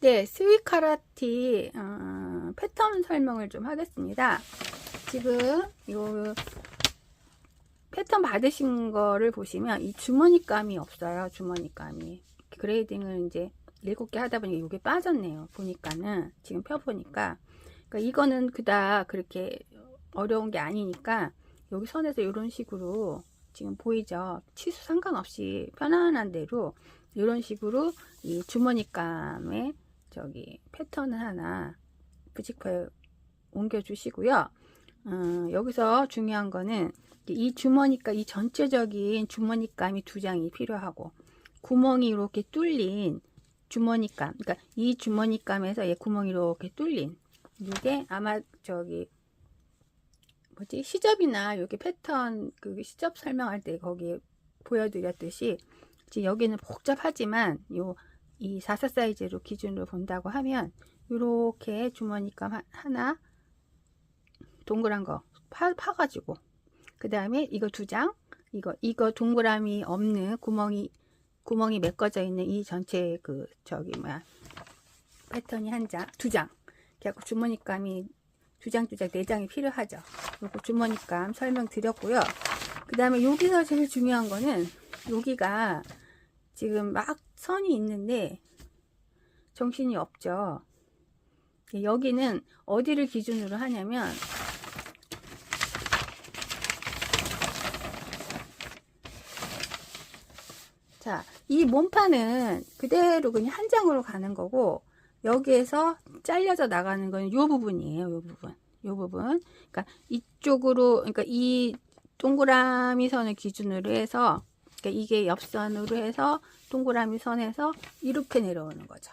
네, 스위카라티 어, 패턴 설명을 좀 하겠습니다. 지금 요 패턴 받으신 거를 보시면 이 주머니감이 없어요. 주머니감이. 그레이딩을 이제 일곱 개 하다 보니까 이게 빠졌네요. 보니까는 지금 펴보니까 그러니까 이거는 그다 그렇게 어려운 게 아니니까 여기 선에서 이런 식으로 지금 보이죠? 치수 상관없이 편안한 대로 이런 식으로 이 주머니감에 저기 패턴을 하나 부직포에 옮겨 주시고요. 어, 여기서 중요한 거는 이 주머니감, 이 전체적인 주머니감이 두 장이 필요하고 구멍이 이렇게 뚫린 주머니감, 그러니까 이 주머니감에서 얘 구멍이 이렇게 뚫린 이게 아마 저기 뭐지 시접이나 이렇게 패턴 그 시접 설명할 때 거기에 보여드렸듯이 지금 여기는 복잡하지만 요 이44 사이즈로 기준으로 본다고 하면 이렇게 주머니감 하- 하나 동그란 거 파, 파가지고 그 다음에 이거 두 장 이거 이거 동그라미 없는 구멍이 구멍이 메꿔져 있는 이 전체 그 저기 뭐야 패턴이 한 장, 두 장. 그래갖고 주머니감이 두 장, 두 장, 네 장이 필요하죠. 요거 주머니감 설명드렸고요. 그 다음에 여기서 제일 중요한 거는 여기가 지금 막 선이 있는데 정신이 없죠. 여기는 어디를 기준으로 하냐면 자, 이 몸판은 그대로 그냥 한 장으로 가는 거고 여기에서 잘려져 나가는 건 요 부분이에요. 요 부분. 요 부분. 그러니까 이쪽으로 그러니까 이 동그라미 선을 기준으로 해서 그러니까 이게 옆선으로 해서 동그라미 선에서 이렇게 내려오는 거죠.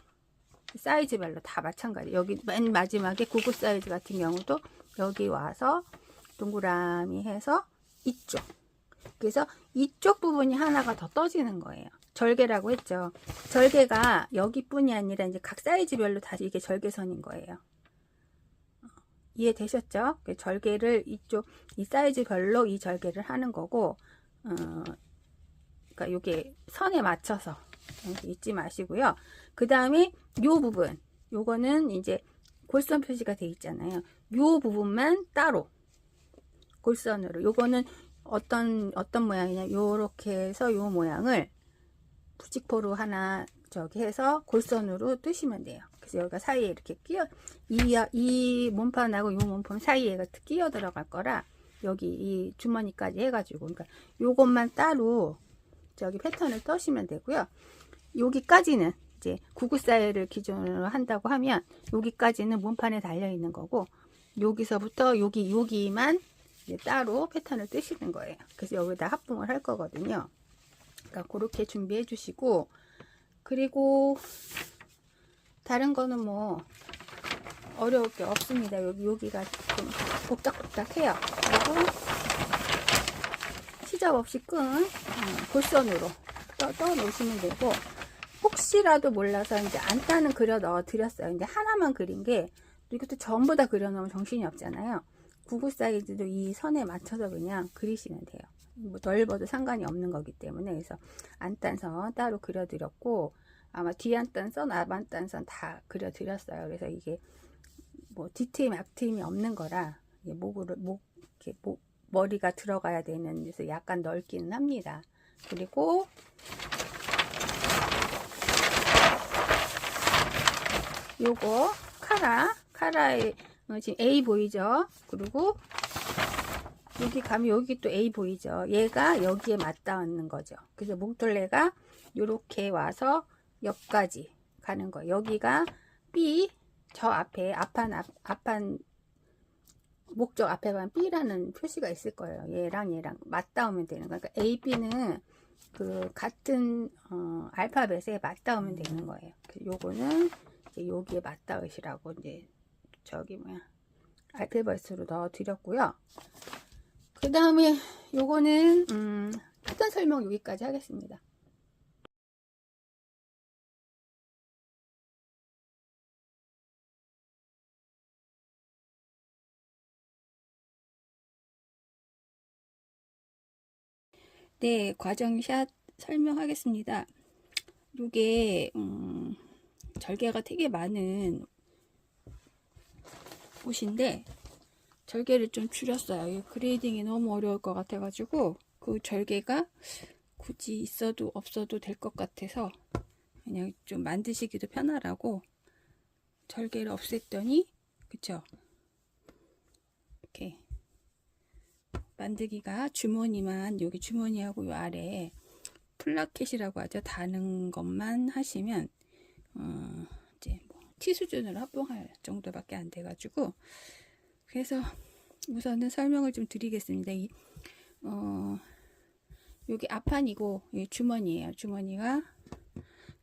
사이즈별로 다 마찬가지. 여기 맨 마지막에 구구 사이즈 같은 경우도 여기 와서 동그라미 해서 이쪽. 그래서 이쪽 부분이 하나가 더 떠지는 거예요. 절개라고 했죠. 절개가 여기뿐이 아니라 이제 각 사이즈별로 다 이게 절개선인 거예요. 어, 이해되셨죠? 그 절개를 이쪽 이 사이즈별로 이 절개를 하는 거고, 어, 그러니까 요게 선에 맞춰서 이렇게 잊지 마시고요. 그 다음에 요 부분, 요거는 이제 골선 표시가 돼 있잖아요. 요 부분만 따로 골선으로. 요거는 어떤 어떤 모양이냐 요렇게 해서 요 모양을 부직포로 하나 저기 해서 골선으로 뜨시면 돼요. 그래서 여기가 사이에 이렇게 끼어 이, 이 몸판하고 이 몸판 사이에가 끼어 들어갈 거라 여기 이 주머니까지 해가지고 그러니까 요것만 따로 저기 패턴을 떠시면 되고요. 여기까지는 이제 구구 사이를 기준으로 한다고 하면 여기까지는 몸판에 달려 있는 거고 여기서부터 여기 여기만 따로 패턴을 뜨시는 거예요. 그래서 여기다 합봉을 할 거거든요. 그러니까 그렇게 준비해 주시고 그리고 다른 거는 뭐 어려울 게 없습니다. 여기 여기가 좀 복닥복닥해요. 그리고 시접 없이 끈 어, 골선으로 떠, 떠 놓으시면 되고 혹시라도 몰라서 이제 안따는 그려 넣어 드렸어요. 이제 하나만 그린 게 이것도 전부 다 그려 놓으면 정신이 없잖아요. 구구 사이즈도 이 선에 맞춰서 그냥 그리시면 돼요. 뭐 넓어도 상관이 없는 거기 때문에 그래서 안단선 따로 그려드렸고 아마 뒤안단선, 앞안단선 다 그려드렸어요. 그래서 이게 뭐 뒤트임, 앞트임이 없는 거라 목을 목 이렇게 목, 머리가 들어가야 되는 데서 약간 넓기는 합니다. 그리고 요거 카라 카라의 어, 지금 A 보이죠? 그리고 여기 가면 여기 또 A 보이죠? 얘가 여기에 맞닿는 거죠. 그래서 목둘레가 이렇게 와서 옆까지 가는 거예요. 여기가 B 저 앞에 앞판 앞, 앞판 목적 앞에만 B라는 표시가 있을 거예요. 얘랑 얘랑 맞닿으면 되는 거예요. 그러니까 A, B는 그 같은 어, 알파벳에 맞닿으면 되는 거예요. 요거는 여기에 맞닿으시라고 이제 저기 뭐야 알파벳으로 넣어 드렸고요. 그 다음에 요거는 음, 패턴 설명 여기까지 하겠습니다. 네, 과정샷 설명하겠습니다. 요게 음, 절개가 되게 많은 옷인데 절개를 좀 줄였어요. 이 그레이딩이 너무 어려울 것 같아가지고 그 절개가 굳이 있어도 없어도 될 것 같아서 그냥 좀 만드시기도 편하라고 절개를 없앴더니 그쵸? 이렇게 만들기가 주머니만 여기 주머니하고 요 아래에 플라켓이라고 하죠. 다는 것만 하시면 어, 이제 뭐티 수준으로 합봉할 정도밖에 안 돼가지고 그래서 우선은 설명을 좀 드리겠습니다. 이, 어, 여기 앞판이고 이 주머니예요. 주머니가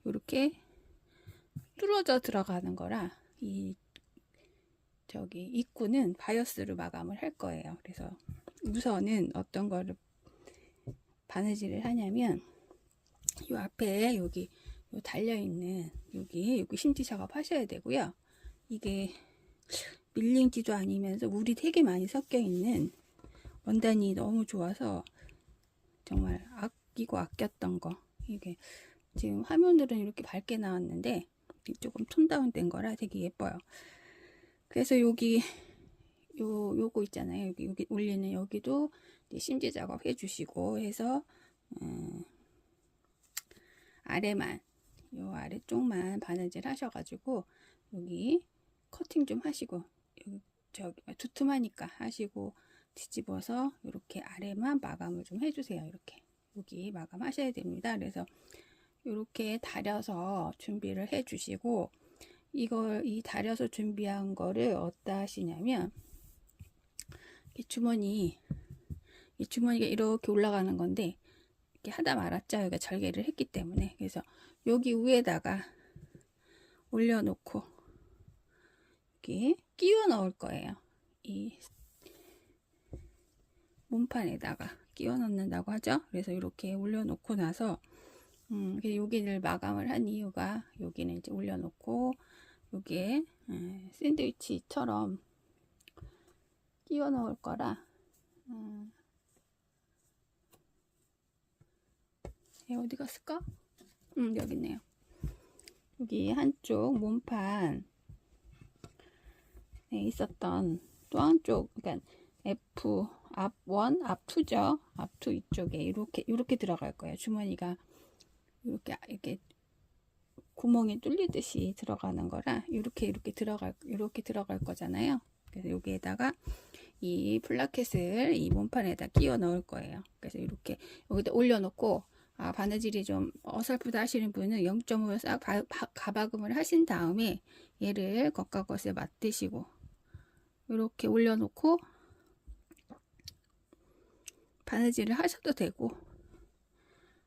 이렇게 뚫어져 들어가는 거라 이 저기 입구는 바이어스로 마감을 할 거예요. 그래서 우선은 어떤 거를 바느질을 하냐면 요 앞에 여기 요 달려 있는 여기 여기 심지 작업 하셔야 되고요. 이게 밀링지도 아니면서 물이 되게 많이 섞여 있는 원단이 너무 좋아서 정말 아끼고 아꼈던 거 이게 지금 화면으로는 이렇게 밝게 나왔는데 조금 톤 다운 된 거라 되게 예뻐요. 그래서 여기 요 요거 있잖아요. 여기 여기 올리는 여기도 심지 작업 해주시고 해서 음, 아래만 요 아래쪽만 바느질 하셔가지고 여기 커팅 좀 하시고 여기 저기 두툼하니까 하시고 뒤집어서 이렇게 아래만 마감을 좀 해주세요. 이렇게 여기 마감하셔야 됩니다. 그래서 이렇게 다려서 준비를 해주시고 이걸 이 다려서 준비한 거를 어디다 하시냐면 이 주머니 이 주머니가 이렇게 올라가는 건데 이렇게 하다 말았죠. 여기가 절개를 했기 때문에 그래서 여기 위에다가 올려놓고 이렇게 끼워 넣을 거예요. 이 몸판에다가 끼워 넣는다고 하죠. 그래서 이렇게 올려놓고 나서 음, 여기를 마감을 한 이유가 여기는 이제 올려놓고 여기에 음, 샌드위치처럼 끼워 넣을 거라 음, 얘 어디 갔을까? 음, 여기 있네요. 여기 한쪽 몸판 에 있었던 또 한쪽, 그러니까 F 앞 1, 앞 2죠. 앞2 이쪽에 이렇게 이렇게 들어갈 거예요. 주머니가 이렇게 이렇게 구멍이 뚫리듯이 들어가는 거라 이렇게 이렇게 들어갈 이렇게 들어갈 거잖아요. 그래서 여기에다가 이 플라켓을 이 몸판에다 끼워 넣을 거예요. 그래서 이렇게 여기다 올려놓고 아, 바느질이 좀 어설프다 하시는 분은 0.5를 싹 바, 바, 가박음을 하신 다음에 얘를 겉과 겉에 맞대시고 이렇게 올려놓고 바느질을 하셔도 되고.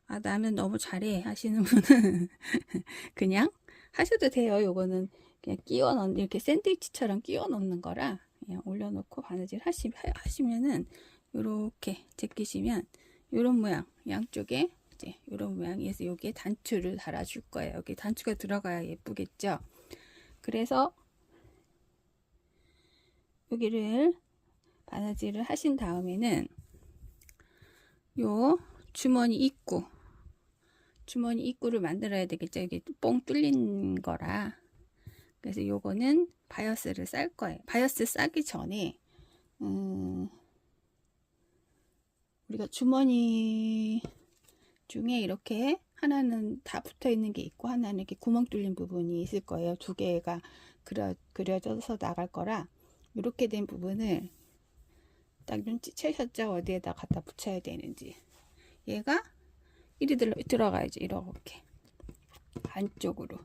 아 나는 너무 잘해 하시는 분은 그냥 하셔도 돼요. 요거는 그냥 끼워 넣는 이렇게 샌드위치처럼 끼워 넣는 거라 그냥 올려놓고 바느질 하시, 하시면은 이렇게 제끼시면 이런 모양 양쪽에 이제 이런 모양에서 여기에 단추를 달아줄 거예요. 여기 단추가 들어가야 예쁘겠죠? 그래서 여기를 바느질을 하신 다음에는 요 주머니 입구 주머니 입구를 만들어야 되겠죠? 이게 뽕 뚫린 거라 그래서 요거는 바이어스를 쌀 거예요 바이어스 싸기 전에 음, 우리가 주머니 중에 이렇게 하나는 다 붙어 있는 게 있고 하나는 이렇게 구멍 뚫린 부분이 있을 거예요 두 개가 그려, 그려져서 나갈 거라 이렇게 된 부분을 딱 눈치채셨죠? 어디에다 갖다 붙여야 되는지. 얘가 이리 들어, 들어가야지. 이렇게. 안쪽으로.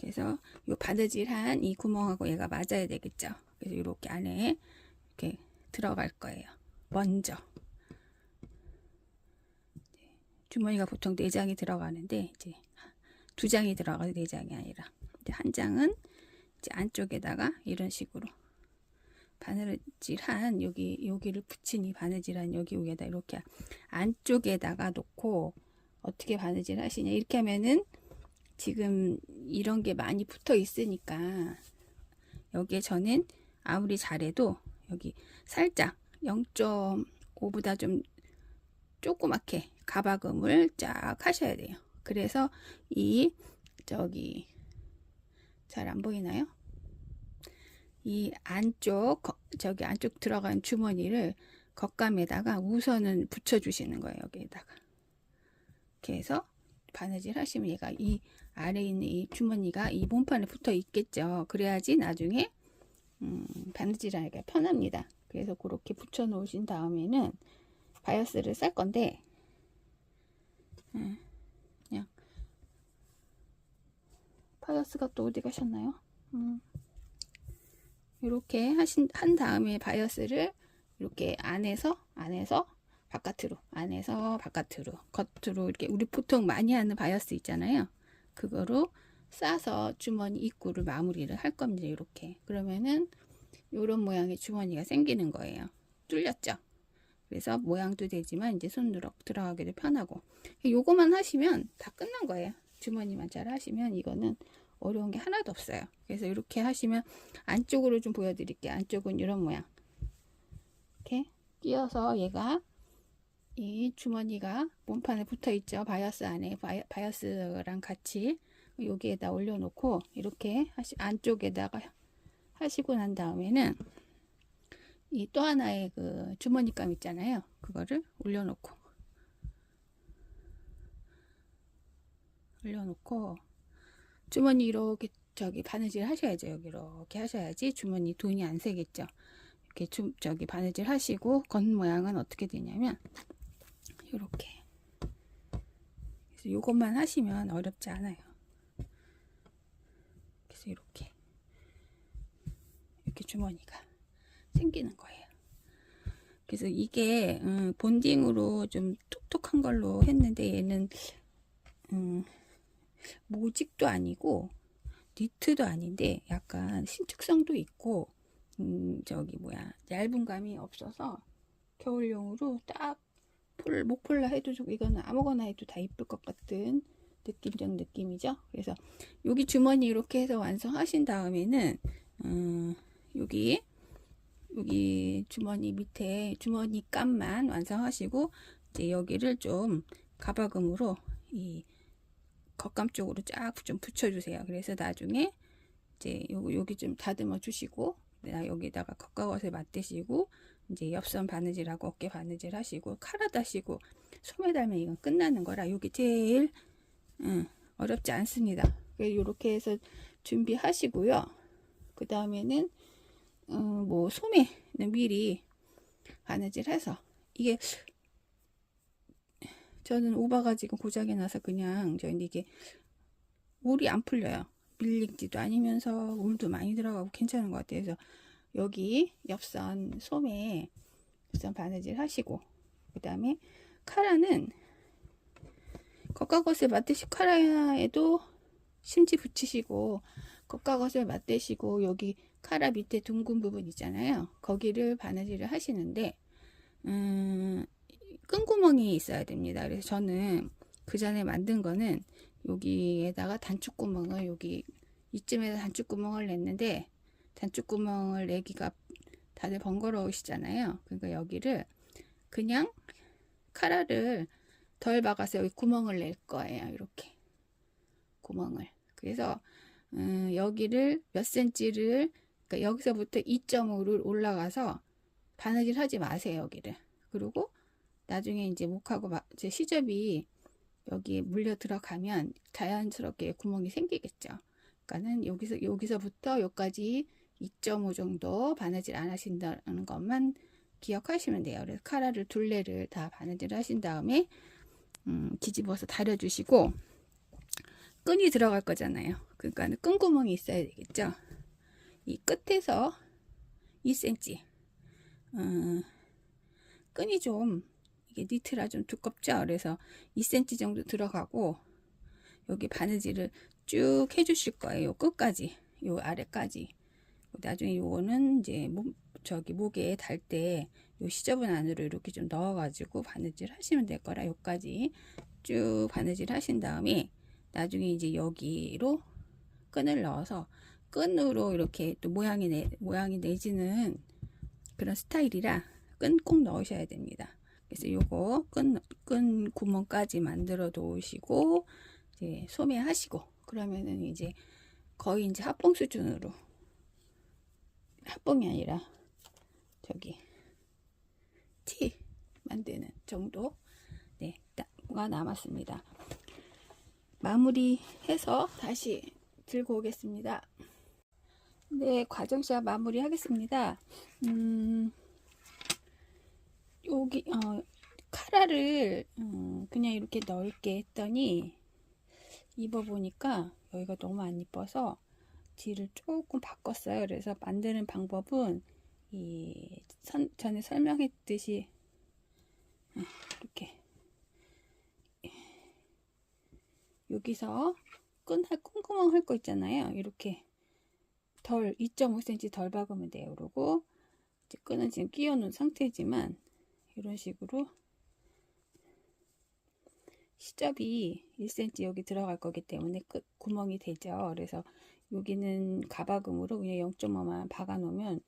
그래서 요 바느질한 이 구멍하고 얘가 맞아야 되겠죠? 그래서 이렇게 안에 이렇게 들어갈 거예요. 먼저. 주머니가 보통 4장이 들어가는데, 이제 두 장이 들어가서 4장이 아니라, 이제 한 장은 이제 안쪽에다가 이런 식으로 바느질한 여기 여기를 붙인 이 바느질한 여기 위에다 이렇게 안쪽에다가 놓고 어떻게 바느질 하시냐 이렇게 하면은 지금 이런 게 많이 붙어 있으니까 여기에 저는 아무리 잘해도 여기 살짝 0.5보다 좀 조그맣게 가박음을 쫙 하셔야 돼요. 그래서 이 저기 잘 안 보이나요? 이 안쪽 거- 저기 안쪽 들어간 주머니를 겉감에다가 우선은 붙여주시는 거예요 여기에다가 이렇게 해서 바느질 하시면 얘가 이 아래에 있는 이 주머니가 이 몸판에 붙어 있겠죠 그래야지 나중에 음, 바느질하기가 편합니다 그래서 그렇게 붙여 놓으신 다음에는 바이어스를 쌀 건데 음, 그냥 바이어스가 또 어디 가셨나요? 음. 이렇게 하신 한 다음에 바이어스를 이렇게 안에서 안에서 바깥으로 안에서 바깥으로 겉으로 이렇게 우리 보통 많이 하는 바이어스 있잖아요. 그거로 싸서 주머니 입구를 마무리를 할 겁니다. 이렇게 그러면은 이런 모양의 주머니가 생기는 거예요. 뚫렸죠? 그래서 모양도 되지만 이제 손으로 들어가기도 편하고 요거만 하시면 다 끝난 거예요. 주머니만 잘 하시면 이거는 어려운 게 하나도 없어요. 그래서 이렇게 하시면 안쪽으로 좀 보여드릴게요. 안쪽은 이런 모양. 이렇게 끼워서 얘가 이 주머니가 몸판에 붙어 있죠. 바이어스 안에 바이, 바이 어스랑 같이 여기에다 올려놓고 이렇게 하시, 안쪽에다가 하시고 난 다음에는 이 또 하나의 그 주머니감 있잖아요. 그거를 올려놓고 올려놓고 주머니 이렇게 저기 바느질 하셔야죠. 여기 이렇게 하셔야지 주머니 돈이 안 새겠죠. 이렇게 주, 저기 바느질 하시고 겉 모양은 어떻게 되냐면 이렇게 그래서 요것만 하시면 어렵지 않아요. 그래서 이렇게 이렇게 주머니가 생기는 거예요. 그래서 이게 음, 본딩으로 좀 톡톡한 걸로 했는데 얘는 음, 모직도 아니고 니트도 아닌데 약간 신축성도 있고 음, 저기 뭐야 얇은 감이 없어서 겨울용으로 딱 폴, 목폴라 해도 좋고 이거는 아무거나 해도 다 이쁠 것 같은 느낌적 느낌이죠. 그래서 여기 주머니 이렇게 해서 완성하신 다음에는 음, 여기 여기 주머니 밑에 주머니 감만 완성하시고 이제 여기를 좀 가바금으로 이 겉감 쪽으로 쫙 좀 붙여주세요. 그래서 나중에 이제 요, 여기 좀 다듬어 주시고 내가 여기다가 겉가옷을 맞대시고 이제 옆선 바느질하고 어깨 바느질 하시고 카라 다시고 소매 달면 이건 끝나는 거라 여기 제일 음, 어렵지 않습니다. 이렇게 해서 준비하시고요. 그 다음에는 음, 뭐 소매는 미리 바느질 해서 이게 저는 오바가 지금 고장이 나서 그냥 저는 이게 물이 안 풀려요. 밀리지도 아니면서 물도 많이 들어가고 괜찮은 것 같아요. 그래서 여기 옆선 소매 옆선 바느질 하시고 그 다음에 카라는 겉가것을 맞대시 카라에도 심지 붙이시고 겉가것을 맞대시고 여기 카라 밑에 둥근 부분 있잖아요. 거기를 바느질을 하시는데 음, 끈구멍이 있어야 됩니다. 그래서 저는 그 전에 만든 거는 여기에다가 단축구멍을 여기 이쯤에서 단축구멍을 냈는데 단축구멍을 내기가 다들 번거로우시잖아요. 그러니까 여기를 그냥 카라를 덜 박아서 여기 구멍을 낼 거예요. 이렇게 구멍을. 그래서 음, 여기를 몇 센치를 그러니까 여기서부터 2.5를 올라가서 바느질 하지 마세요. 여기를. 그리고 나중에 이제 목하고 마, 이제 시접이 여기에 물려 들어가면 자연스럽게 구멍이 생기겠죠. 그러니까는 여기서 여기서부터 여기까지 2.5 정도 바느질 안 하신다는 것만 기억하시면 돼요. 그래서 카라를 둘레를 다 바느질 하신 다음에 음, 뒤집어서 다려주시고 끈이 들어갈 거잖아요. 그러니까 끈 구멍이 있어야 되겠죠. 이 끝에서 2cm 음, 끈이 좀 이게 니트라 좀 두껍죠. 그래서 2cm 정도 들어가고 여기 바느질을 쭉 해주실 거예요. 요 끝까지, 요 아래까지. 나중에 요거는 이제 목, 저기 목에 달 때 요 시접은 안으로 이렇게 좀 넣어가지고 바느질 하시면 될 거라 요까지 쭉 바느질 하신 다음에 나중에 이제 여기로 끈을 넣어서 끈으로 이렇게 또 모양이 내, 모양이 내지는 그런 스타일이라 끈 꼭 넣으셔야 됩니다. 그래서 요거 끈, 끈 구멍까지 만들어 놓으시고 이제 소매하시고 그러면은 이제 거의 이제 합봉 수준으로 합봉이 아니라 저기 티 만드는 정도 네, 가 남았습니다. 마무리해서 다시 들고 오겠습니다. 네, 과정샷 마무리 하겠습니다. 음, 여기, 어, 카라를, 음, 그냥 이렇게 넓게 했더니, 입어보니까 여기가 너무 안 이뻐서 뒤를 조금 바꿨어요. 그래서 만드는 방법은, 이, 선, 전에 설명했듯이, 음, 이렇게, 여기서 끈, 끈구멍 할거 있잖아요. 이렇게 덜 2.5cm 덜 박으면 돼요. 그리고 이제 끈은 지금 끼워 놓은 상태지만 이런 식으로 시접이 1cm 여기 들어갈 거기 때문에 끝 구멍이 되죠. 그래서 여기는 가박음으로 그냥 0.5만 박아 놓으면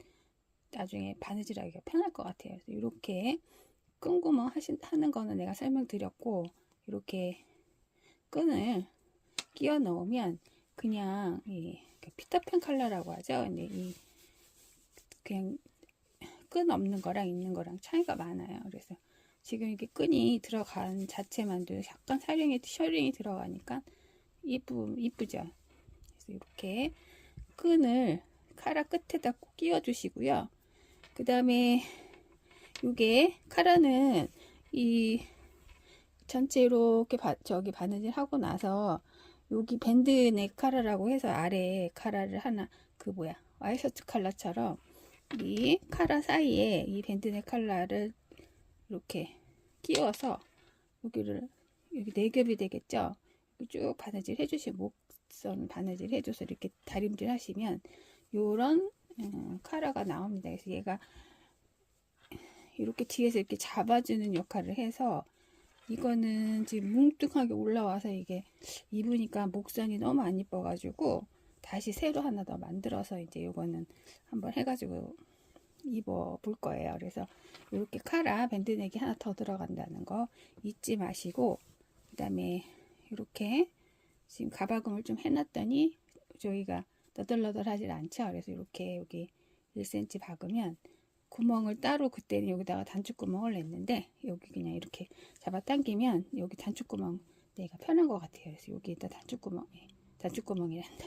나중에 바느질하기가 편할 것 같아요. 이렇게 끈구멍 하신, 하는 거는 내가 설명드렸고 이렇게 끈을 끼워 넣으면 그냥 이 피터팬 컬러라고 하죠. 근데 이 그냥 끈 없는 거랑 있는 거랑 차이가 많아요. 그래서 지금 이게 끈이 들어간 자체만도 약간 사령이 셔링이 들어가니까 이쁘 이쁘죠. 이렇게 끈을 카라 끝에다 꼭 끼워 주시고요. 그 다음에 이게 카라는 이 전체 이렇게 바, 저기 바느질 하고 나서 여기 밴드 넥 카라라고 해서 아래에 카라를 하나 그 뭐야 와이셔츠 칼라처럼 이 카라 사이에 이 밴드 넥 칼라를 이렇게 끼워서 여기를 여기 네 겹이 되겠죠 쭉 바느질 해주시면 목선 바느질 해줘서 이렇게 다림질 하시면 요런 음, 카라가 나옵니다 그래서 얘가 이렇게 뒤에서 이렇게 잡아주는 역할을 해서 이거는 지금 뭉뚱하게 올라와서 이게 입으니까 목선이 너무 안 이뻐가지고 다시 새로 하나 더 만들어서 이제 이거는 한번 해가지고 입어 볼 거예요. 그래서 이렇게 카라 밴드넥이 하나 더 들어간다는 거 잊지 마시고 그 다음에 이렇게 지금 가박음을 좀 해놨더니 저희가 너덜너덜하지 않죠. 그래서 이렇게 여기 1cm 박으면 구멍을 따로 그때는 여기다가 단축구멍을 냈는데 여기 그냥 이렇게 잡아당기면 여기 단축구멍 내가 편한 것 같아요. 그래서 여기에다 단축구멍 단축구멍이란다.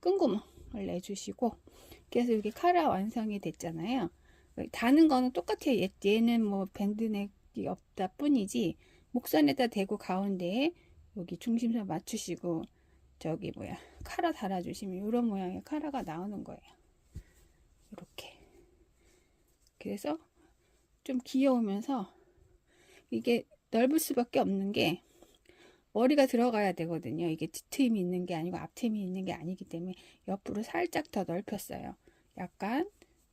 끈구멍을 내주시고 그래서 여기 카라 완성이 됐잖아요. 다는 거는 똑같아요. 얘, 얘는 뭐 밴드넥이 없다 뿐이지 목선에다 대고 가운데에 여기 중심선 맞추시고 저기 뭐야 카라 달아주시면 이런 모양의 카라가 나오는 거예요. 이렇게 그래서 좀 귀여우면서 이게 넓을 수밖에 없는 게 머리가 들어가야 되거든요. 이게 뒷트임이 있는 게 아니고 앞트임이 있는 게 아니기 때문에 옆으로 살짝 더 넓혔어요. 약간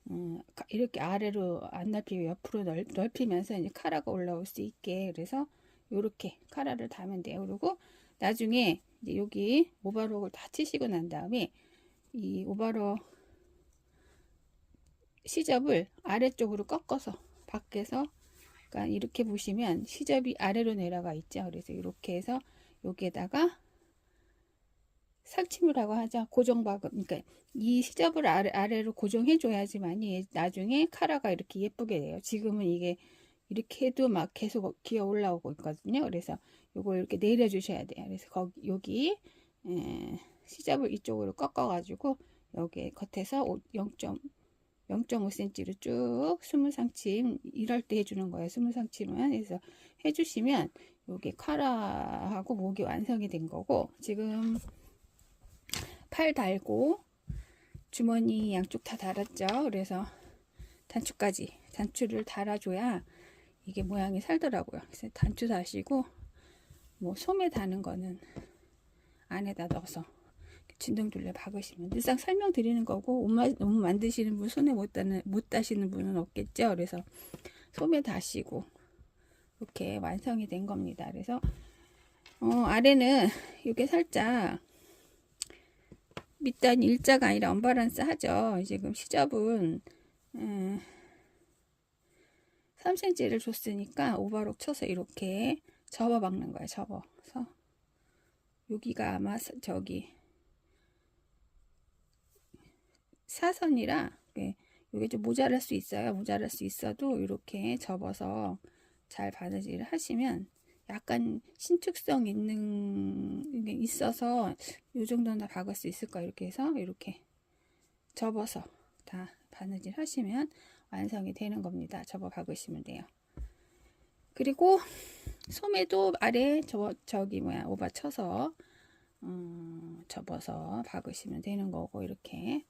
음, 이렇게 아래로 안 넓히고 옆으로 넓, 넓히면서 이제 카라가 올라올 수 있게 그래서 이렇게 카라를 다면 돼요. 그리고 나중에 이제 여기 오버록을 다 치시고 난 다음에 이 오버록 시접을 아래쪽으로 꺾어서 밖에서 그러니까 이렇게 보시면 시접이 아래로 내려가 있죠. 그래서 이렇게 해서 여기에다가 상침이라고 하죠. 고정박음. 그러니까 이 시접을 아래, 아래로 고정해 줘야지만이 나중에 카라가 이렇게 예쁘게 돼요. 지금은 이게 이렇게 해도 막 계속 기어 올라오고 있거든요. 그래서 요걸 이렇게 내려 주셔야 돼요. 그래서 거기 여기 에, 시접을 이쪽으로 꺾어 가지고 여기 겉에서 0. 0.5cm로 쭉 스물상침 이럴 때 해주는 거예요. 스물상침은 그래서 해주시면 여기 카라하고 목이 완성이 된 거고 지금 팔 달고 주머니 양쪽 다 달았죠. 그래서 단추까지 단추를 달아줘야 이게 모양이 살더라고요. 그래서 단추 다시고 뭐 소매 다는 거는 안에다 넣어서 진동둘레 박으시면 늘상 설명드리는 거고 옷, 옷 만드시는 분 손에 못, 따는, 못 따시는 분은 없겠죠? 그래서 소매 다시고 이렇게 완성이 된 겁니다. 그래서 어, 아래는 이게 살짝 밑단 일자가 아니라 언바란스 하죠. 지금 시접은 음, 3cm를 줬으니까 오버록 쳐서 이렇게 접어 박는 거예요 접어서 여기가 아마 저기 사선이라 이게 좀 모자랄 수 있어요. 모자랄 수 있어도 이렇게 접어서 잘 바느질을 하시면 약간 신축성 있는 게 있어서 이 정도는 다 박을 수 있을 거예요. 이렇게 해서 이렇게 접어서 다 바느질 하시면 완성이 되는 겁니다. 접어 박으시면 돼요. 그리고 소매도 아래 저, 저기 뭐야 오바 쳐서 음, 접어서 박으시면 되는 거고 이렇게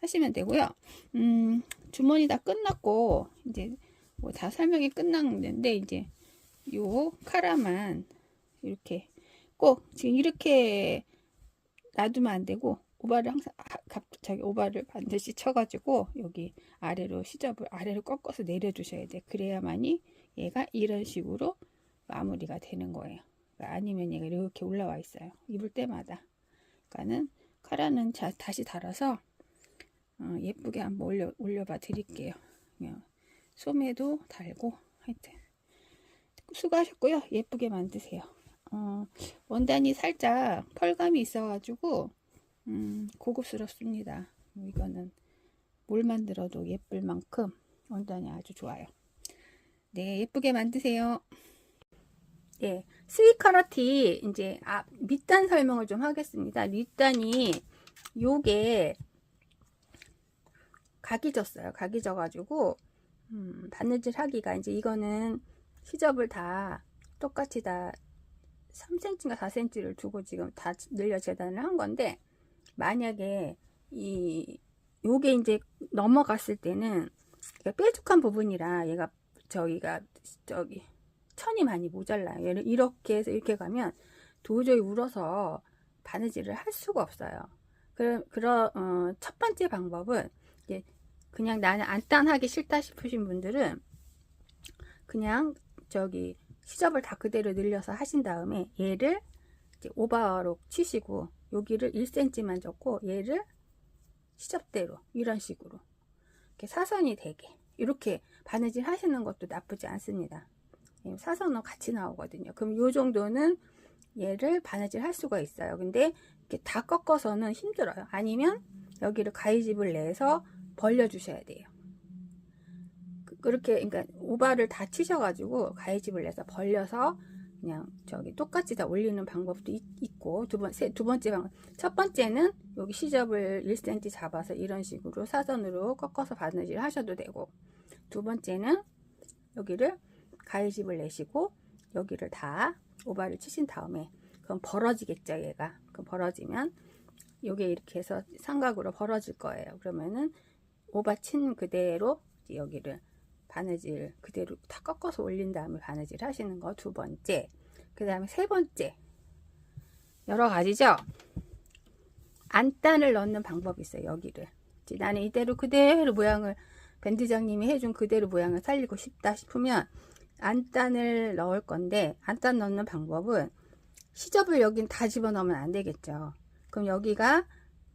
하시면 되고요. 음, 주머니 다 끝났고 이제 뭐 다 설명이 끝났는데 이제 요 카라만 이렇게 꼭 지금 이렇게 놔두면 안 되고 오바를 항상 아, 갑자기 오바를 반드시 쳐가지고 여기 아래로 시접을 아래로 꺾어서 내려주셔야 돼. 그래야만이 얘가 이런 식으로 마무리가 되는 거예요. 그러니까 아니면 얘가 이렇게 올라와 있어요. 입을 때마다. 그러니까는 카라는 자, 다시 달아서 어, 예쁘게 한번 올려, 올려봐 드릴게요. 그냥 소매도 달고 하여튼 수고하셨고요. 예쁘게 만드세요. 어, 원단이 살짝 펄감이 있어가지고 음, 고급스럽습니다. 뭐 이거는 뭘 만들어도 예쁠 만큼 원단이 아주 좋아요. 네, 예쁘게 만드세요. 예, 스위카라티 이제 앞 밑단 설명을 좀 하겠습니다. 밑단이 요게 각이 졌어요. 각이 져가지고 음, 바느질 하기가 이제 이거는 시접을 다 똑같이 다 3cm인가 4cm를 두고 지금 다 늘려 재단을 한 건데 만약에 이 요게 이제 넘어갔을 때는 뾰족한 부분이라 얘가 저기가 저기 천이 많이 모자라요. 얘를 이렇게 해서 이렇게 가면 도저히 울어서 바느질을 할 수가 없어요. 그런 그런 어, 첫 번째 방법은 그냥 나는 안단하기 싫다 싶으신 분들은 그냥 저기 시접을 다 그대로 늘려서 하신 다음에 얘를 오버로 치시고 여기를 1cm만 줬고 얘를 시접대로 이런 식으로 이렇게 사선이 되게 이렇게 바느질 하시는 것도 나쁘지 않습니다. 예, 사선은 같이 나오거든요. 그럼 이 정도는 얘를 바느질 할 수가 있어요. 근데 이렇게 다 꺾어서는 힘들어요. 아니면 여기를 가위집을 내서 벌려 주셔야 돼요. 그- 그렇게 그러니까 오바를 다 치셔가지고 가위집을 내서 벌려서 그냥 저기 똑같이 다 올리는 방법도 있, 있고 두 번째 두 번째 방법. 첫 번째는 여기 시접을 1cm 잡아서 이런 식으로 사선으로 꺾어서 바느질 하셔도 되고 두 번째는 여기를 가위집을 내시고 여기를 다 오바를 치신 다음에 그럼 벌어지겠죠 얘가. 그럼 벌어지면 요게 이렇게 해서 삼각으로 벌어질 거예요. 그러면은 오바 친 그대로 여기를 바느질 그대로 다 꺾어서 올린 다음에 바느질 하시는 거 두 번째. 그 다음에 세 번째. 여러 가지죠? 안단을 넣는 방법이 있어요 여기를. 나는 이대로 그대로 모양을 밴드장님이 해준 그대로 모양을 살리고 싶다 싶으면 안단을 넣을 건데 안단 넣는 방법은 시접을 여긴 다 집어넣으면 안 되겠죠. 그럼 여기가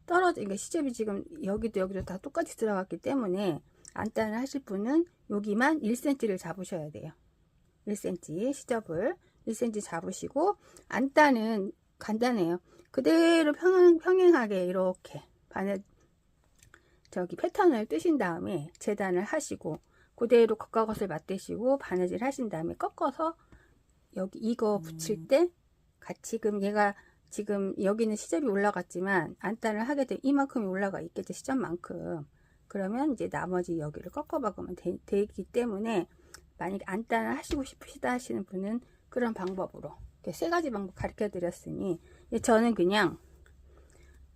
떨어져 그러니까 시접이 지금 여기도 여기도 다 똑같이 들어갔기 때문에 안단을 하실 분은 여기만 1cm를 잡으셔야 돼요. 1cm 시접을 1cm 잡으시고 안단은 간단해요. 그대로 평행, 평행하게 이렇게 바늘 저기 패턴을 뜨신 다음에 재단을 하시고 그대로 겉과 겉을 맞대시고 바느질 하신 다음에 꺾어서 여기 이거 붙일 때 같이 그럼 얘가 지금 여기는 시접이 올라갔지만 안단을 하게 되면 이만큼이 올라가 있겠죠 시접만큼 그러면 이제 나머지 여기를 꺾어 박으면 되, 되기 때문에 만약에 안단을 하시고 싶으시다 하시는 분은 그런 방법으로 이렇게 세 가지 방법 가르쳐 드렸으니 저는 그냥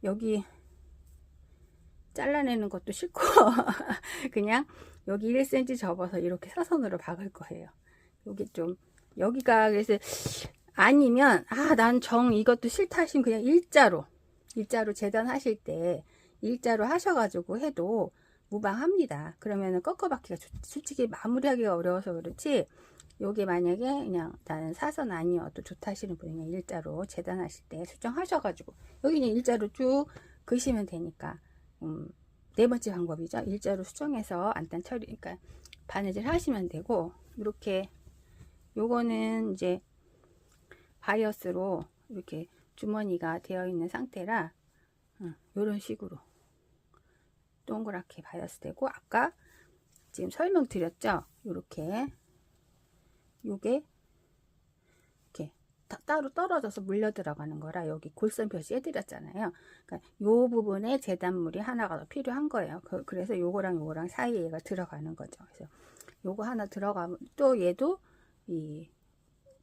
여기 잘라내는 것도 싫고 그냥 여기 1cm 접어서 이렇게 사선으로 박을 거예요. 여기 좀 여기가 그래서 아니면 아 난 정 이것도 싫다 하시면 그냥 일자로 일자로 재단하실 때 일자로 하셔가지고 해도 무방합니다. 그러면은 꺾어박기가 솔직히 마무리하기가 어려워서 그렇지 요게 만약에 그냥 나는 사선 아니어도 좋다 하시는 분이 그냥 일자로 재단하실 때 수정하셔가지고 여기는 일자로 쭉 그시면 되니까 음, 네 번째 방법이죠. 일자로 수정해서 안단 처리 그러니까 바느질 하시면 되고 이렇게 요거는 이제 바이어스로 이렇게 주머니가 되어 있는 상태라 이런 식으로 동그랗게 바이어스 되고 아까 지금 설명드렸죠? 요렇게. 요게 이렇게 다- 따로 떨어져서 물려 들어가는 거라 여기 골선 표시 해 드렸잖아요. 그러니까 요 부분에 재단물이 하나가 더 필요한 거예요. 그, 래서 요거랑 요거랑 사이에 얘가 들어가는 거죠. 그래서 요거 하나 들어가면 또 얘도 이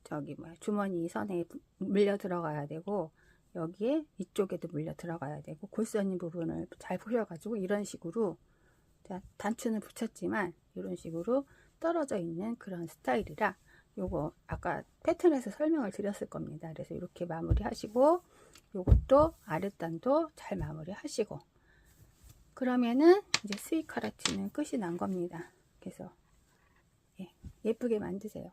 저기 뭐야 주머니 선에 물려 들어가야 되고 여기에 이쪽에도 물려 들어가야 되고 골선인 부분을 잘 보셔가지고 이런 식으로 단추는 붙였지만 이런 식으로 떨어져 있는 그런 스타일이라 요거 아까 패턴에서 설명을 드렸을 겁니다. 그래서 이렇게 마무리 하시고 요것도 아랫단도 잘 마무리 하시고 그러면은 이제 스윗 카라티는 끝이 난 겁니다. 그래서 예, 예쁘게 만드세요.